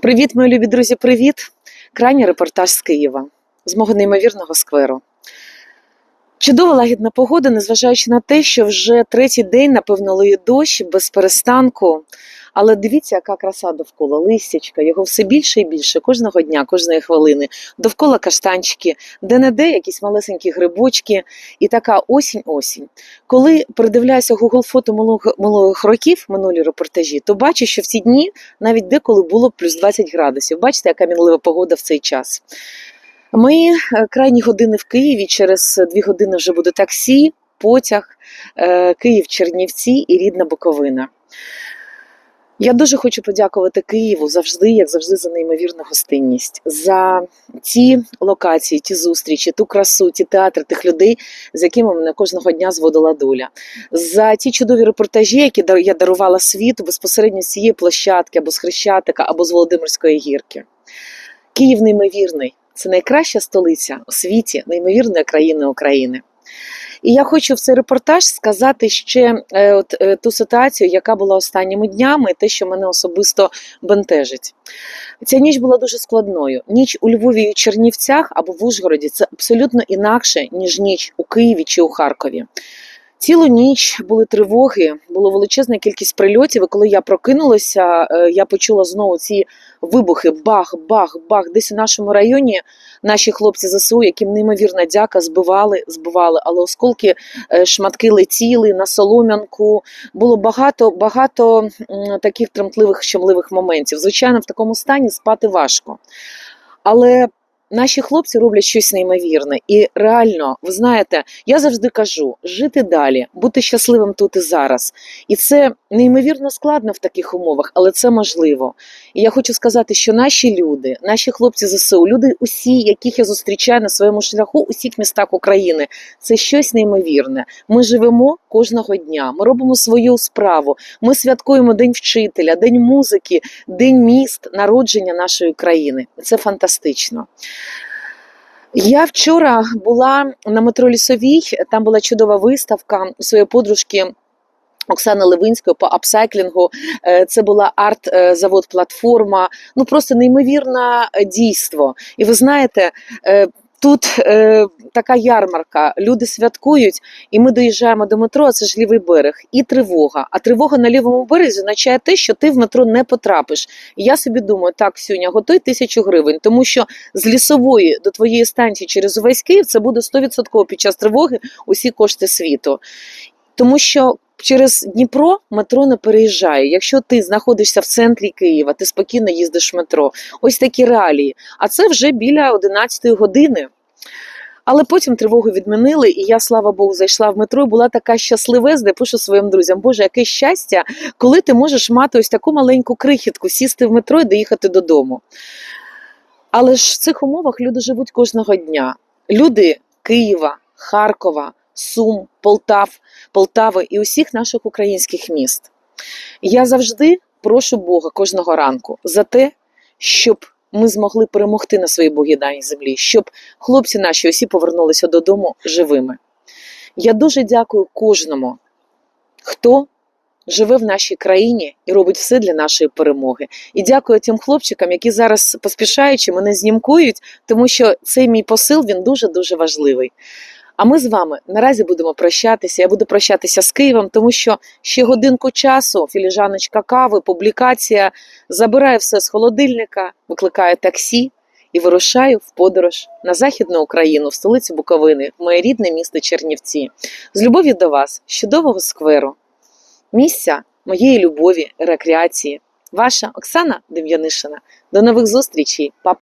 Привіт, мої любі друзі, привіт! Крайній репортаж з Києва, з мого неймовірного скверу. Чудова лагідна погода, незважаючи на те, що вже третій день, напевно, лиє дощ без перестанку. Але дивіться, яка краса довкола листячка, його все більше і більше кожного дня, кожної хвилини. Довкола каштанчики, де-не-де якісь малесенькі грибочки, і така осінь-осінь. Коли передивляюся Google фото минулих, минулих років, минулі репортажі, то бачу, що в ці дні навіть деколи було плюс 20 градусів. Бачите, яка мінлива погода в цей час. Ми е, крайні години в Києві. Через дві години вже буде таксі, потяг, е, Київ, Чернівці і рідна Буковина. Я дуже хочу подякувати Києву завжди, як завжди, за неймовірну гостинність, за ті локації, ті зустрічі, ту красу, ті театри, тих людей, з якими мене кожного дня зводила доля, за ті чудові репортажі, які я дарувала світу безпосередньо з цієї площадки або з Хрещатика, або з Володимирської гірки. Київ неймовірний. Це найкраща столиця у світі, неймовірної країни України. І я хочу в цей репортаж сказати ще е, от, е, ту ситуацію, яка була останніми днями, те, що мене особисто бентежить. Ця ніч була дуже складною. Ніч у Львові і Чернівцях або в Ужгороді це абсолютно інакше, ніж ніч у Києві чи у Харкові. Цілу ніч були тривоги, було величезна кількість прильотів. І коли я прокинулася, е, я почула знову ці вибухи: бах, бах, бах. Десь у нашому районі наші хлопці ЗСУ, яким неймовірна дяка, збивали, збивали, але осколки, е, шматки летіли на солом'янку. Було багато, багато таких тремтливих, щемливих моментів. Звичайно, в такому стані спати важко. Але наші хлопці роблять щось неймовірне. І реально, ви знаєте, я завжди кажу: жити далі, бути щасливим тут і зараз. І це неймовірно складно в таких умовах, але це можливо. І я хочу сказати, що наші люди, наші хлопці ЗСУ, люди усі, яких я зустрічаю на своєму шляху у всіх містах України, це щось неймовірне. Ми живемо кожного дня. Ми робимо свою справу. Ми святкуємо День вчителя, День музики, День міст, народження нашої країни. Це фантастично. Я вчора була на метро Лісовій, там була чудова виставка своєї подружки. Оксани Левинської по апсайклінгу. Е, Це була арт-завод платформа. Ну просто неймовірне е, дійство. І ви знаєте, е, тут е, така ярмарка. Люди святкують, і ми доїжджаємо до метро. а Це ж лівий берег, і тривога. А тривога на лівому березі означає те, що ти в метро не потрапиш. І я собі думаю, так, Сюня, готуй тисячу гривень, тому що з лісової до твоєї станції через увесь Київ це буде 100% під час тривоги усі кошти світу. Тому що через Дніпро метро не переїжджає. Якщо ти знаходишся в центрі Києва, ти спокійно їздиш в метро. Ось такі реалії. А це вже біля 11 години. Але потім тривогу відмінили, і я, слава Богу, зайшла в метро і була така щасливезна, пишу своїм друзям, Боже, яке щастя, коли ти можеш мати ось таку маленьку крихітку, сісти в метро і доїхати додому. Але ж в цих умовах люди живуть кожного дня. Люди Києва, Харкова, Сум, Полтав, Полтави і усіх наших українських міст. Я завжди прошу Бога кожного ранку за те, щоб ми змогли перемогти на своїй богіданій землі, щоб хлопці наші усі повернулися додому живими. Я дуже дякую кожному, хто живе в нашій країні і робить все для нашої перемоги. І дякую тим хлопчикам, які зараз поспішаючи мене знімкують, тому що цей мій посил він дуже дуже важливий. А ми з вами наразі будемо прощатися. Я буду прощатися з Києвом, тому що ще годинку часу філіжаночка кави, публікація забираю все з холодильника, викликаю таксі і вирушаю в подорож на західну Україну, в столицю Буковини, в моє рідне місто Чернівці. З любов'ю до вас, з чудового скверу, місця моєї любові, рекреації. Ваша Оксана Дем'янишина. До нових зустрічей, Па-